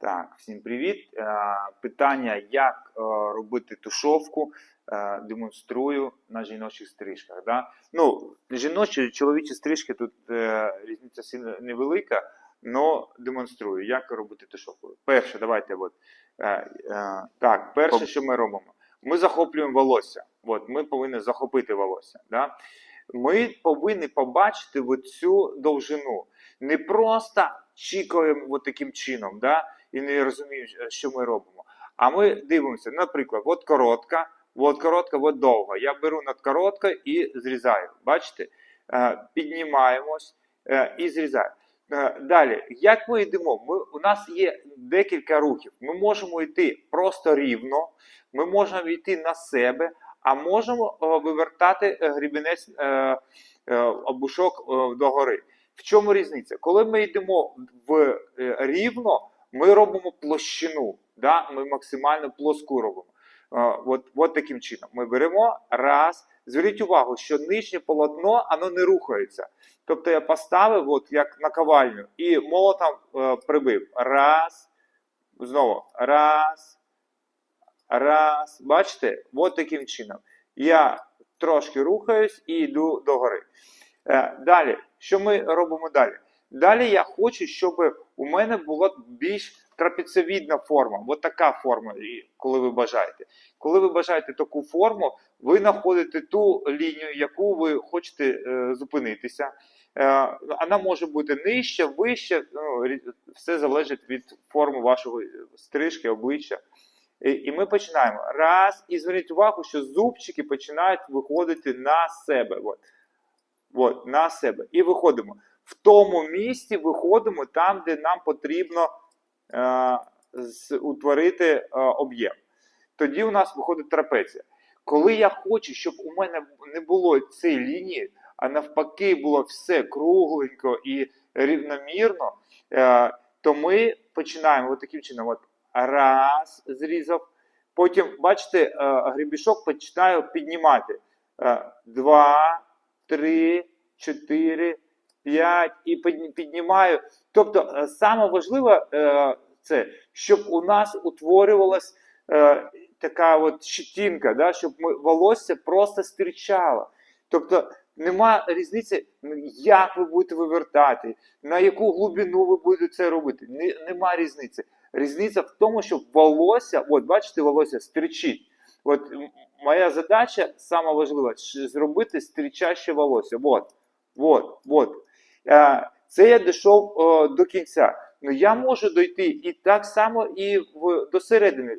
Так, всім привіт. Е, Питання, як е, робити тушовку, е, демонструю на жіночих стрижках. Да? Ну, жіночі, чоловічі стрижки тут різниця невелика, але демонструю, як робити тушовку. Перше, давайте. От, так, перше, що ми робимо, ми захоплюємо волосся. От, ми повинні захопити волосся. Да? Ми повинні побачити цю довжину. Не просто чікаємо таким чином, да? І не розуміємо, що ми робимо. А ми дивимося, наприклад, от коротка, от коротка, от довга. Я беру над короткою і зрізаю. Бачите? Е, Піднімаємось е, і зрізаю. Е, Далі, як ми йдемо? Ми, у нас є декілька рухів. Ми можемо йти просто рівно, ми можемо йти на себе, а можемо е, вивертати е, грібінець е, е, обушок е, догори. В чому різниця? Коли ми йдемо в е, рівно, ми робимо площину, да? ми максимально плоску робимо. Е, От, от таким чином. Ми беремо раз. Зверніть увагу, що нижнє полотно воно не рухається. Тобто я поставив, от як наковальню, і молотом е, прибив. Раз. Знову. Раз. Раз. Бачите? От таким чином. Я трошки рухаюсь і йду догори. Е, Далі, що ми робимо далі? Далі я хочу, щоб у мене була більш трапеціовідна форма. От така форма, коли ви бажаєте. Коли ви бажаєте таку форму, ви знаходите ту лінію, яку ви хочете е, зупинитися. Е, вона може бути нижче, вище, ну, все залежить від форми вашого стрижки, обличчя. І, і ми починаємо. Раз, і зверніть увагу, що зубчики починають виходити на себе. От. От, на себе. І виходимо. В тому місці виходимо там, де нам потрібно е, утворити е, об'єм. Тоді у нас виходить трапеція. Коли я хочу, щоб у мене не було цієї лінії, а навпаки було все кругленько і рівномірно, е, то ми починаємо от таким чином. От раз, зрізав. Потім, бачите, е, гребішок починаю піднімати. Е, Два, три, чотири, п'ять і піднімаю. Тобто, е, саме важливе е, це, щоб у нас утворювалась е, така от щетінка, да, щоб ми, волосся просто стирчало. Тобто нема різниці, як ви будете вивертати, на яку глибину ви будете це робити. Нема різниці. Різниця в тому, щоб волосся, от бачите, волосся стирчить. От моя задача, сама важлива, зробити стрічаще волосся. От, от, от. Е, Це я дійшов е, до кінця. Ну я можу дойти і так само і в, до середини.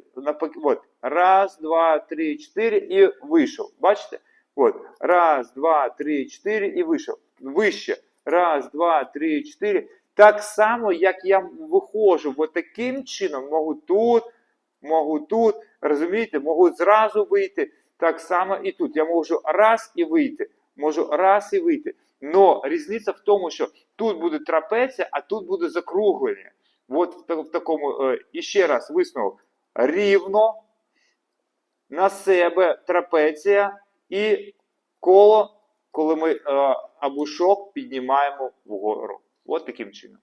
От. Раз, два, три, чотири і вийшов. Бачите? От. Раз, два, три, чотири і вийшов. Вище. Раз, два, три, чотири. Так само, як я виходжу от таким чином, можу тут, можу тут, розумієте, можу зразу вийти. Так само і тут. Я можу раз і вийти. Можу раз і вийти. Но різниця в тому, що тут буде трапеція, а тут буде закруглення. От в, такому, е, і ще раз висновок. Рівно на себе трапеція і коло, коли ми е, абушок піднімаємо вгору. От таким чином.